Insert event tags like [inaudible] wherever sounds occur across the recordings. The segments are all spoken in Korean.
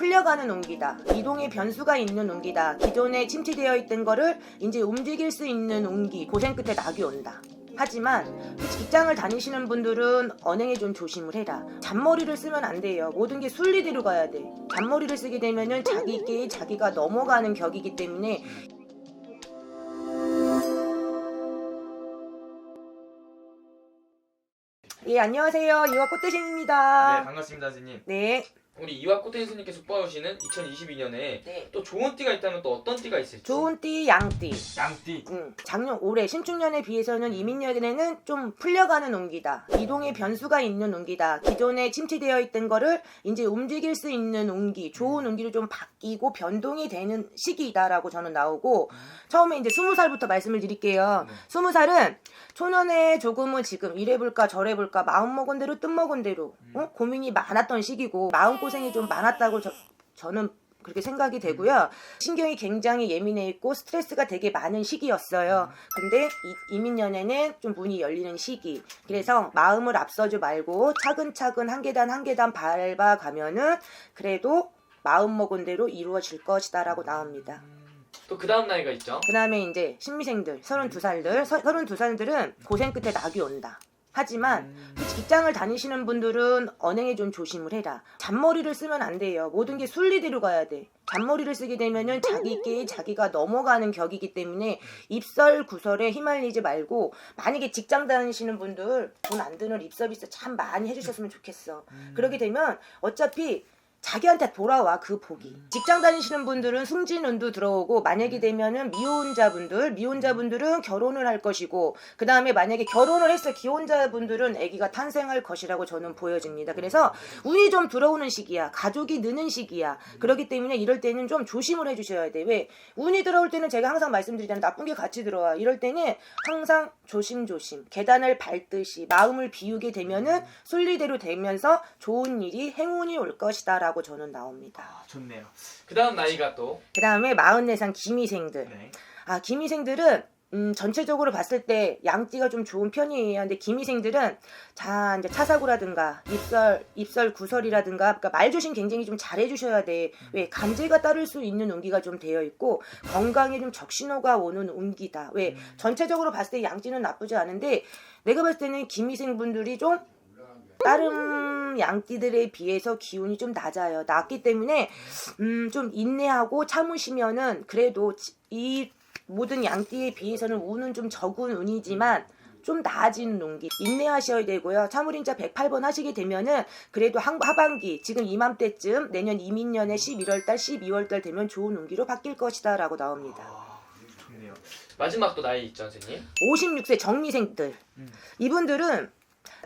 풀려가는 운기다. 이동의 변수가 있는 운기다. 기존에 침체되어 있던 거를 이제 움직일 수 있는 운기. 고생 끝에 낙이 온다. 하지만 직장을 다니시는 분들은 언행에 좀 조심을 해라. 잔머리를 쓰면 안 돼요. 모든 게 순리대로 가야 돼. 잔머리를 쓰게 되면은 자기께 자기가 넘어가는 격이기 때문에 예 안녕하세요 이화 네 꽃대신입니다. 반갑습니다 선생님 네. 우리 꽃대 선생님께서 뽑아오시는 2022년에 네. 또 좋은 띠가 있다면 또 어떤 띠가 있을지 좋은 띠 양띠. 양띠 음, 작년 올해 신축년에 비해서는 이민년에는 좀 풀려가는 운기다. 이동의 변수가 있는 운기다. 기존에 침체되어 있던 거를 이제 움직일 수 있는 운기, 좋은 운기로 좀 바뀌고 변동이 되는 시기이다라고 저는 나오고 처음에 이제 스무 살부터 말씀을 드릴게요. 네. 스무 살은 초년에 조금은 지금 이래볼까 저래볼까 마음 먹은 대로 뜻 먹은 대로 어? 고민이 많았던 시기고 마음 고 생이 좀 많았다고 저, 저는 그렇게 생각이 되고요. 신경이 굉장히 예민해 있고 스트레스가 되게 많은 시기였어요. 근데 이, 이민년에는 좀 문이 열리는 시기. 그래서 마음을 앞서지 말고 차근차근 한 계단 한 계단 밟아가면은 그래도 마음 먹은 대로 이루어질 것이다라고 나옵니다. 또 그 다음 나이가 있죠 그 다음에 이제 신미생들, 32살들, 32살들은 고생 끝에 낙이 온다. 하지만 음. 직장을 다니시는 분들은 언행에 좀 조심을 해라. 잔머리를 쓰면 안 돼요. 모든 게 순리대로 가야 돼. 잔머리를 쓰게 되면은 자기께 자기가 넘어가는 격이기 때문에 입설 구설에 휘말리지 말고 만약에 직장 다니시는 분들 돈 안 드는 입서비스 참 많이 해주셨으면 좋겠어. 그러게 되면 어차피 자기한테 돌아와 그 복이. 직장 다니시는 분들은 승진운도 들어오고 만약에 되면은 미혼자분들, 미혼자분들은 결혼을 할 것이고 그 다음에 만약에 결혼을 했어 기혼자분들은 아기가 탄생할 것이라고 저는 보여집니다. 그래서 운이 좀 들어오는 시기야. 가족이 느는 시기야. 그렇기 때문에 이럴 때는 좀 조심을 해주셔야 돼. 왜? 운이 들어올 때는 제가 항상 말씀드리잖아요. 나쁜 게 같이 들어와. 이럴 때는 항상 조심조심. 계단을 밟듯이 마음을 비우게 되면은 순리대로 되면서 좋은 일이 행운이 올 것이다라고 저는 나옵니다. 아 좋네요 그 다음 나이가 또 그 다음에 44상 기미생들. 네. 아, 기미생들은 음, 전체적으로 봤을 때 양띠가 좀 좋은 편이에요. 근데 기미생들은 자, 이제 차사구라든가 입설, 입설 구설이라든가 그러니까 말 조심 굉장히 좀 잘해 주셔야 돼. 왜? 간제가 따를 수 있는 운기가 좀 되어 있고 건강에 좀 적신호가 오는 운기다. 왜? 전체적으로 봤을 때 양띠는 나쁘지 않은데 내가 봤을 때는 기미생 분들이 좀 다른 양띠들에 비해서 기운이 좀 낮아요. 낮기 때문에 음, 좀 인내하고 참으시면은 그래도 지- 이 모든 양띠에 비해서는 운은 좀 적은 운이지만 좀 나아지는 운기 인내하셔야 되고요. 참을인자 108번 하시게 되면은 그래도 한, 하반기 지금 이맘때쯤 내년 이민년에 11월달 12월달 되면 좋은 운기로 바뀔 것이다 라고 나옵니다. 아 좋네요 마지막 또 나이 있죠 선생님 56세 정미생들 음. 이분들은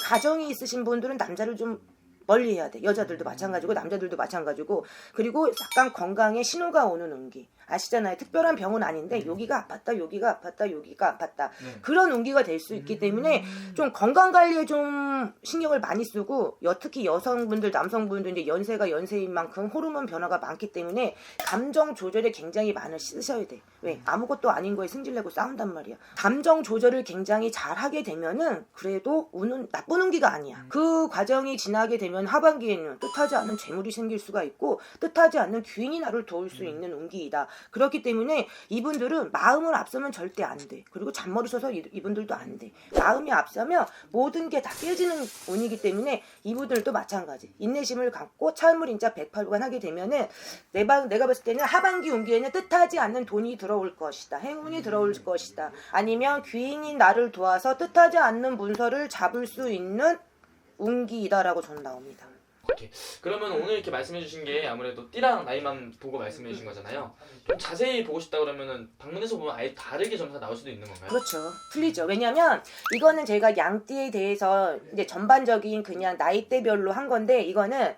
가정이 있으신 분들은 남자를 좀 멀리 해야 돼. 여자들도 마찬가지고 남자들도 마찬가지고 그리고 약간 건강에 신호가 오는 운기 아시잖아요. 특별한 병은 아닌데 여기가 아팠다, 여기가 아팠다, 여기가 아팠다 네. 그런 운기가 될 수 있기 때문에 좀 건강 관리에 좀 신경을 많이 쓰고 여, 특히 여성분들, 남성분들 이제 연세가 연세인 만큼 호르몬 변화가 많기 때문에 감정 조절에 굉장히 많이 쓰셔야 돼. 왜? 아무것도 아닌 거에 승질내고 싸운단 말이야. 감정 조절을 굉장히 잘 하게 되면은 그래도 운은 나쁜 운기가 아니야. 그 과정이 지나게 되면 하반기에는 뜻하지 않은 재물이 생길 수가 있고 뜻하지 않는 귀인이 나를 도울 수 있는 운기이다. 그렇기 때문에 이분들은 마음을 앞서면 절대 안 돼. 그리고 잔머리 써서 이- 이분들도 안 돼. 마음이 앞서면 모든 게 다 깨지는 운이기 때문에 이분들도 마찬가지. 인내심을 갖고 참을 인자 108번 하게 되면은 내가, 내가 봤을 때는 하반기 운기에는 뜻하지 않는 돈이 들어올 것이다. 행운이 들어올 것이다. 아니면 귀인이 나를 도와서 뜻하지 않는 문서를 잡을 수 있는 운기이다라고 저는 나옵니다. 오케이. 그러면 오늘 이렇게 말씀해 주신 게 아무래도 띠랑 나이만 보고 말씀해 주신 거잖아요 좀 자세히 보고 싶다 그러면은 방문해서 보면 아예 다르게 점수가 나올 수도 있는 건가요? 그렇죠. 틀리죠. 왜냐면 이거는 제가 양띠에 대해서 이제 전반적인 그냥 나이대별로 한 건데 이거는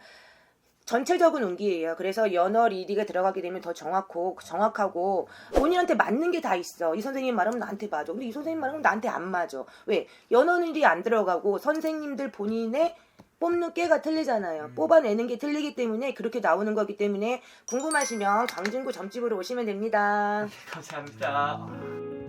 전체적인 운기예요. 그래서 연월 일위가 들어가게 되면 더 정확고 정확하고 본인한테 맞는 게 다 있어. 이 선생님 말하면 나한테 맞아. 근데 이 선생님 말하면 나한테 안 맞아. 왜? 연월일이 안 들어가고 선생님들 본인의 뽑는 깨가 틀리잖아요. 뽑아내는 게 틀리기 때문에 그렇게 나오는 거기 때문에 궁금하시면 강진구 점집으로 오시면 됩니다. [laughs] 감사합니다